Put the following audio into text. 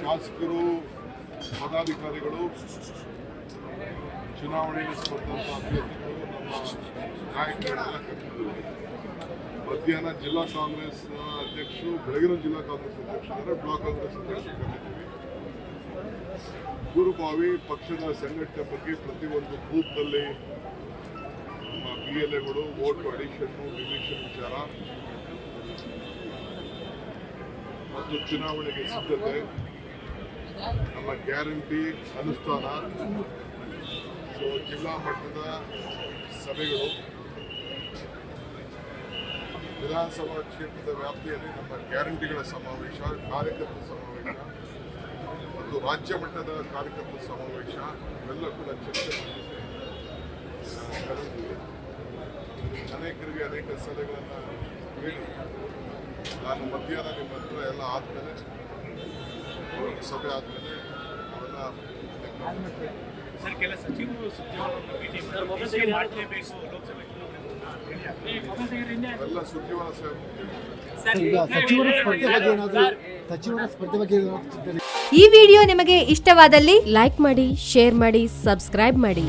ಶಾಸಕರು, ಪದಾಧಿಕಾರಿಗಳು ಚುನಾವಣೆಯಲ್ಲಿ ಸ್ಪರ್ಧಾಂತ ಅಭ್ಯರ್ಥಿಗಳು ನಮ್ಮ ನಾಯಕರೆಲ್ಲ ಮಧ್ಯಾಹ್ನ ಜಿಲ್ಲಾ ಕಾಂಗ್ರೆಸ್ ಅಧ್ಯಕ್ಷರು, ಬೆಳಗಿನ ಜಿಲ್ಲಾ ಕಾಂಗ್ರೆಸ್ ಅಧ್ಯಕ್ಷರು ಬ್ಲಾಕ್ ಕಾಂಗ್ರೆಸ್ ಅಧ್ಯಕ್ಷರು ಪೂರ್ವಭಾವಿ ಪಕ್ಷದ ಸಂಘಟನೆ ಬಗ್ಗೆ ಪ್ರತಿಯೊಂದು ಬೂತ್ನಲ್ಲಿ ನಮ್ಮ ಬಿ ಎಲ್ ಎಗಳು ವೋಟ್ ಅಡಿಷನ್ ಡಿಲಿಷನ್ ವಿಚಾರ. ಮತ್ತು ಚುನಾವಣೆಗೆ ಸಿದ್ಧತೆ. ನಮ್ಮ ಗ್ಯಾರಂಟಿ ಅನುಷ್ಠಾನ. ಸೊ ಜಿಲ್ಲಾ ಮಟ್ಟದ ಸಭೆಗಳು. ವಿಧಾನಸಭಾ ಕ್ಷೇತ್ರದ ವ್ಯಾಪ್ತಿಯಲ್ಲಿ ನಮ್ಮ ಗ್ಯಾರಂಟಿಗಳ ಸಮಾವೇಶ, ಕಾರ್ಯಕರ್ತ ಸಮಾವೇಶ, ಮತ್ತು ರಾಜ್ಯ ಮಟ್ಟದ ಕಾರ್ಯಕರ್ತ ಸಮಾವೇಶ, ಇವೆಲ್ಲ ಕೂಡ ಚರ್ಚೆ ಮಾಡಿ ಕರೆದಿದ್ದೀವಿ. ಅನೇಕರಿಗೆ ಅನೇಕ ಸಲಹೆಗಳನ್ನು ಹೇಳಿ. ನಾನು ಮಧ್ಯಾಹ್ನ ನಿಮ್ಮ ಹತ್ರ ಎಲ್ಲ ಆದಮೇಲೆ ಸಭೆ ಆದಮೇಲೆ ಅವೆಲ್ಲ ಸರ್ ಕೆಲ ಸಚಿವರು ಮಾಡಲೇಬೇಕು ಲೋಕಸಭೆ ಎಲ್ಲ ಸುದ್ದಿವಾರ ಸೇವೆ. ಸರ್ ಸಚಿವರ ಸ್ಪರ್ಧೆ ಬಗ್ಗೆ ಏನಾದರೂ ಸಚಿವರ ಸ್ಪರ್ಧೆ ಬಗ್ಗೆ ಈ ವಿಡಿಯೋ ನಿಮಗೆ ಇಷ್ಟವಾದಲ್ಲಿ ಲೈಕ್ ಮಾಡಿ ಶೇರ್ ಮಾಡಿ ಸಬ್ಸ್ಕ್ರೈಬ್ ಮಾಡಿ.